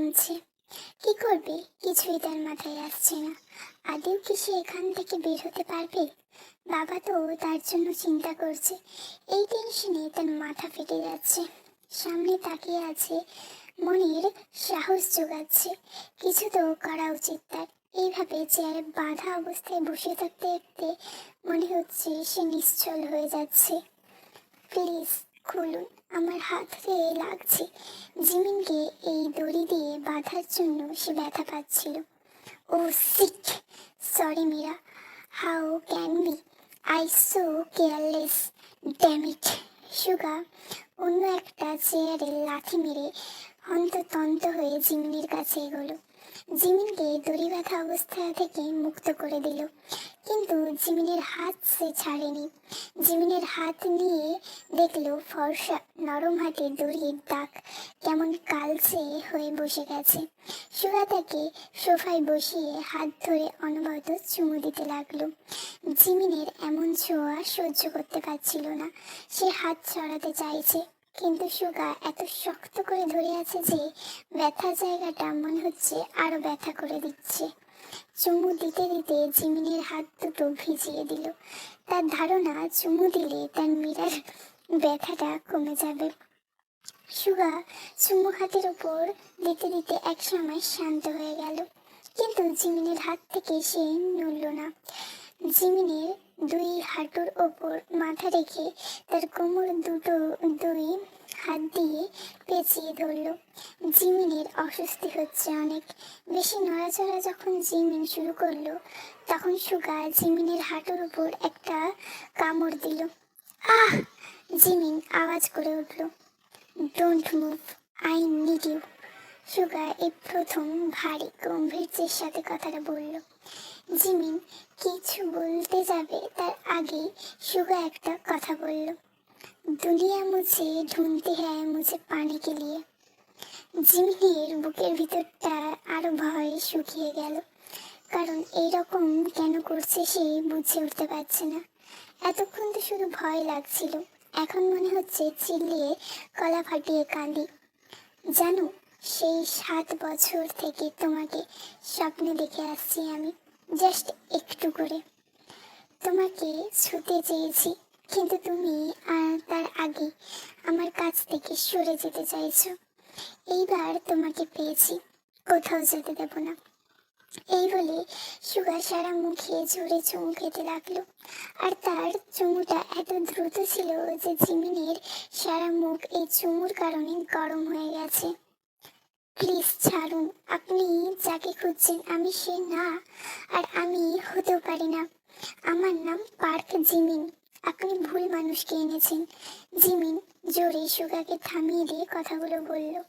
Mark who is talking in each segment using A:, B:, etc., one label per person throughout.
A: ঘামছে কি করবে? কিছুই তার মাথায় আসছে না। আদেও কি সে এখান থেকে বের হতে পারবে? বাবা তো তার জন্য চিন্তা করছে। এই টেনশনে তার মাথা ফেটে যাচ্ছে। সামনে তাকিয়ে আছে মনের সাহস যোগাচ্ছে। কিছু তো করা উচিত তার। এইভাবে চেয়ারে বাধা অবস্থায় বসে থাকতে থাকতে মনে হচ্ছে সে নিশ্চল হয়ে যাচ্ছে। প্লিজ, খুলুন। আমার হাত ধরে লাগছে। জিমিনকে এই দড়ি দিয়ে বাঁধার জন্য সে ব্যথা পাচ্ছিল। ও shit sorry Meera. How can be I so careless damn it Suga, অন্য একটা চেয়ারে লাথি মেরে হন্ততন্ত হয়ে জিমিনের কাছে এগোলো। জিমিনকে দড়ি বাঁধা অবস্থা থেকে মুক্ত করে দিল। কিন্তু জিমিনের হাত সে ছাড়েনি। জিমিনের হাত নিয়ে দেখল ফর্সা নরম হাতে দড়ির দাগ কেমন কালচে হয়ে বসে গেছে। সুগা তাকে সোফায় বসিয়ে হাত ধরে অনবরত চুমু দিতে লাগল। জিমিনের এমন ছোঁয়া সহ্য করতে পারছিল না। সে হাত ছড়াতে চাইছে। কিন্তু সুগা এত শক্ত করে ধরে আছে যে ব্যথা জায়গাটা মনে হচ্ছে আরও ব্যথা করে দিচ্ছে। চুমু দিতে দিতে জিমিনের হাত দুটো ভিজিয়ে দিল। তার ধারণা চুমু দিলে তার মীরার ব্যথাটা কমে যাবে। সুগা চুমু হাতের উপর দিতে দিতে একসময় শান্ত হয়ে গেল। কিন্তু জিমিনের হাত থেকে সে নড়ল না। জিমিনের দুই হাঁটুর ওপর মাথা রেখে তার কোমর দুটো, দুই হাত দিয়ে পেঁচিয়ে ধরল। জিমিনের অস্বস্তি হচ্ছে অনেক। বেশি নড়াচড়া যখন জিমিন শুরু করল, তখন সুগা জিমিনের হাঁটুর উপর একটা কামড় দিল। আহ! জিমিন আওয়াজ করে উঠল। Don't move I need you Suga এই প্রথম ভারী গম্ভীর্যের সাথে কথাটা বলল। জিমিন কিছু বলতে যাবে, তার আগে সুগা একটা কথা বলল। দুনিয়া মুছে ঢুনতে হ্যায়, মুছে পানি কে লিয়ে। জিমিনের বুকের ভিতরটা আরও ভয়ে শুকিয়ে গেল। কারণ এইরকম কেন করছে সে বুঝে উঠতে পারছে না। এতক্ষণ তো শুধু ভয় লাগছিল। এখন মনে হচ্ছে চিল্লিয়ে গলা ফাটিয়ে কাঁদি। জানো, সেই সাত বছর থেকে তোমাকে স্বপ্নে দেখে আসছি আমি। জাস্ট একটু করে। তোমাকে ছুতে চেয়েছি, কিন্তু তুমি আর তার আগে আমার কাছ থেকে সরে যেতে চাইছো। এইবার তোমাকে পেয়েছি, কোথাও যেতে দেব না। এই বলে সুগার সারা মুখে জোরে চুমু খেতে লাগল। আর তার চুমুটা এত দ্রুত ছিল যে জিমিনের সারা মুখ এই চুমুর কারণে গরম হয়ে গেছে। প্লিজ ছাড়ুন, আপনি যাকে খুঁজছেন, আমি সে না, আর আমি হতেও পারি না। আমার নাম পার্ক জিমিন। আপনি ভুল মানুষকে এনেছেন। জিমিন জোরে সুগাকে থামিয়ে দিয়ে কথাগুলো বলল।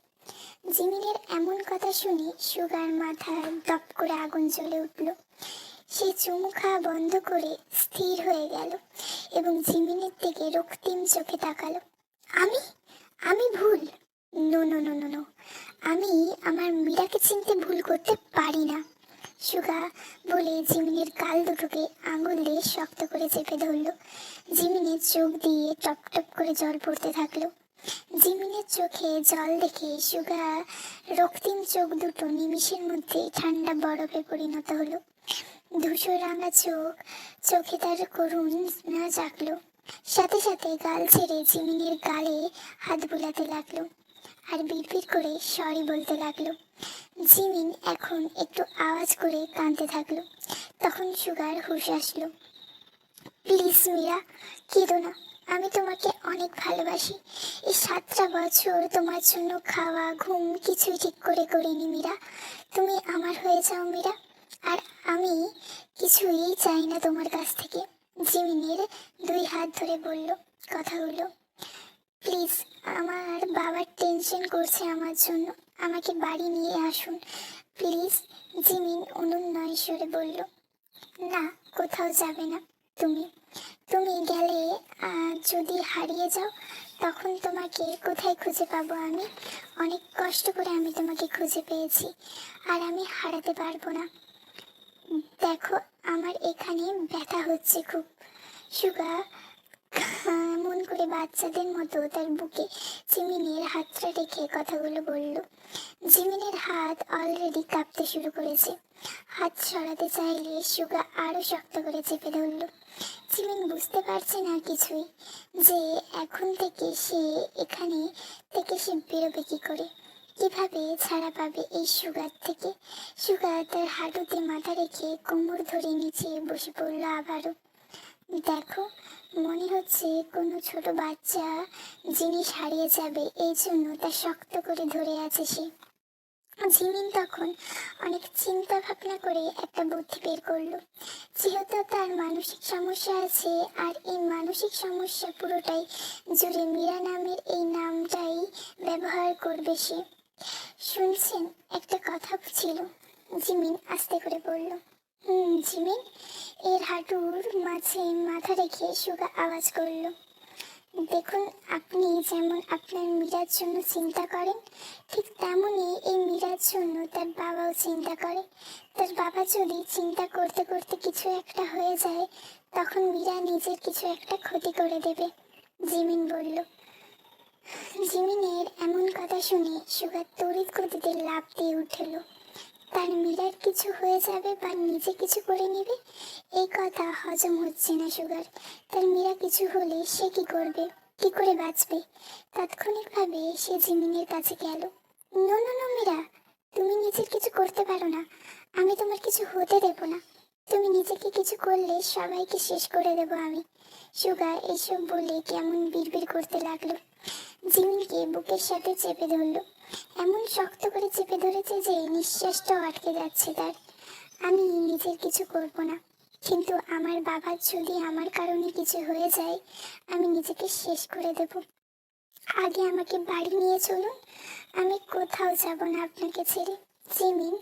A: জিমিনের এমন কথা শুনে সুগার মাথায় দপ করে আগুন জ্বলে উঠল। সে চুমু খাওয়া বন্ধ করে স্থির হয়ে গেল এবং জিমিনের দিকে রক্তিম চোখে তাকালো। আমি? আমি ভুল? No no no no no. আমি আমার মীরাকে চিনতে ভুল করতে পারি না। সুগা বলে জিমিনের গাল দুটোকে আঙুল দিয়ে শক্ত করে চেপে ধরলো। জিমিনের চোখ দিয়ে টপ টপ করে জল পড়তে থাকল। জিমিনের চোখে জল দেখে সুগা রক্তিম চোখ দুটো নিমিষের মধ্যে ঠান্ডা বরফে পরিণত হলো। ধূসর রাঙা চোখ, চোখে তার করুণ না জাগলো। সাথে সাথে গাল ছেড়ে জিমিনের গালে হাত বুলাতে লাগল। আর বিড়বিড় করে সরি বলতে লাগল। জিমিন এখন একটু আওয়াজ করে কাঁদতে থাকল। তখন সুগার হুশ আসলো। প্লিজ মীরা, কেঁদো না। আমি তোমাকে অনেক ভালোবাসি। এই সাতটা বছর তোমার জন্য খাওয়া, ঘুম কিছুই ঠিক করে করিনি মীরা। তুমি আমার হয়ে যাও মীরা। আর আমি কিছুই চাই না তোমার কাছ থেকে। জিমিনের দুই হাত ধরে বলল কথাগুলো। প্লিজ, আমার বাবার টেনশন করছে আমার জন্য। আমাকে বাড়ি নিয়ে আসুন। প্লিজ, জিমিন অনুন্নয় স্বরে বলল, না, কোথাও যাবে না তুমি। তুমি গেলে যদি হারিয়ে যাও, তখন তোমাকে কোথায় খুঁজে পাবো আমি? অনেক কষ্ট করে আমি তোমাকে খুঁজে পেয়েছি, আর আমি হারাতে পারব না। দেখো, আমার এখানে ব্যথা হচ্ছে খুব। সুগা এমন করে বাচ্চাদের মতো তার বুকে জিমিনের হাতটা রেখে কথাগুলো বলল। জিমিনের হাত অলরেডি কাঁপতে শুরু করেছে। হাত সরাতে চাইলে সুগা আরও শক্ত করে চেপে ধরল। জিমিন বুঝতে পারছে না কিছুই, যে এখন থেকে সে এখানে থেকে সে বেরোবে কি করে? কীভাবে ছাড়া পাবে এই সুগার থেকে? সুগার তার হাঁটুতে মাথা রেখে কোমর ধরে নিচে বসে পড়ল আবারও। দেখো, মনে হচ্ছে কোনো ছোট বাচ্চা জিনিস হারিয়ে যাবে, এই জন্য তা শক্ত করে ধরে আছে সে। জিমিন তখন অনেক চিন্তা ভাবনা করে একটা বুদ্ধি বের করল। যেহেতু তার মানসিক সমস্যা আছে, আর এই মানসিক সমস্যা পুরোটাই জুড়ে মীরা নামের এই নামটাই ব্যবহার করবে সে। শুনছেন, একটা কথা ছিল, জিমিন আস্তে করে বলল, হুম, জিমিন এর হাঁটুর মাঝে মাথা রেখে সুগা আওয়াজ করল। দেখুন, আপনি যেমন আপনার মীরার জন্য চিন্তা করেন, ঠিক তেমনই এই মীরার জন্য তার বাবাও চিন্তা করে। তার বাবা যদি চিন্তা করতে করতে কিছু একটা হয়ে যায়, তখন মীরা নিজের কিছু একটা ক্ষতি করে দেবে, জিমিন বলল। জিমিনের এমন কথা শুনে সুগার তড়িৎ গতিতে লাভ দিয়ে উঠল। তার মীরার কিছু হয়ে যাবে বা নিজে কিছু করে নেবে, এই কথা হজম হচ্ছে না, সুগার। তার মীরা কিছু হলে সে কি করবে? কি করে বাঁচবে? তাৎক্ষণিকভাবে সে জিমিনের কাছে গেল। নো নো নো, মীরা, তুমি নিজের কিছু করতে পারো না। আমি তোমার কিছু হতে দেব না। তুমি নিজেকে কিছু করলে সবাইকে শেষ করে দেব আমি। সুগা এসব বলে কেমন বিড়বিড় করতে লাগল। জিমিনকে বুকের সাথে চেপে ধরলো। এমন শক্ত করে চেপে ধরেছে যে নিঃশ্বাসটাও আটকে যাচ্ছে তার। আমি নিজের কিছু করব না। কিন্তু আমার বাবার যদি আমার কারণে কিছু হয়ে যায়, আমি নিজেকে শেষ করে দেব। আগে আমাকে বাড়ি নিয়ে চলুন। আমি কোথাও যাব না আপনাকে ছেড়ে। জিমিন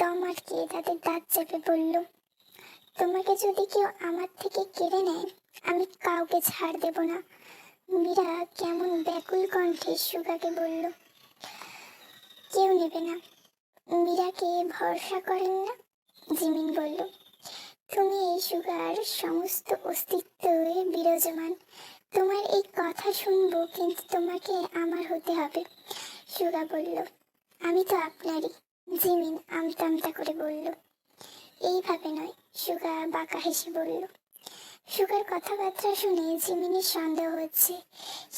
A: দম আটকে তাদের দাঁত চেপে বলল তোমাকে যদি কেউ আমার থেকে কেড়ে নেয়, আমি কাউকে ছাড় দেব না। মীরা কেমন ব্যাকুল কণ্ঠে সুগাকে বলল, কেউ নেবে না। মীরাকে ভরসা করেন না? জিমিন বলল, তুমি এই সুগার সমস্ত অস্তিত্বে বিরাজমান। তোমার এই কথা শুনব, কিন্তু তোমাকে আমার হতে হবে। সুগা বলল, আমি তো আপনারই। জিমিন আমতা আমতা করে বলল, এইভাবে নয়। সুগা বাঁকা হেসে বলল, সুগার কথাবার্তা শুনে জিমিনের সন্দেহ হচ্ছে।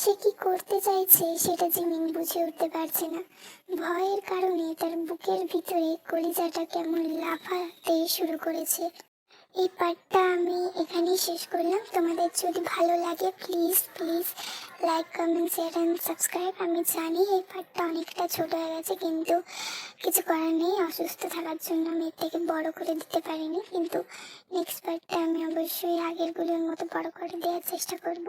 A: সে কি করতে চাইছে সেটা জিমিন বুঝে উঠতে পারছে না। ভয়ের কারণে তার বুকের ভিতরে কলিজাটা কেমন লাফাতে শুরু করেছে। এই পার্টটা আমি এখানেই শেষ করলাম। তোমাদের যদি ভালো লাগে please please like comment share and subscribe আমি জানি এই পার্টটা অনেকটা ছোট হয়ে গেছে, কিন্তু কিছু করার নেই। অসুস্থ থাকার জন্য আমি এর থেকে বড় করে দিতে পারিনি। কিন্তু নেক্সট পার্টটা আমি অবশ্যই আগেরগুলোর মতো বড় করে দেওয়ার চেষ্টা করব।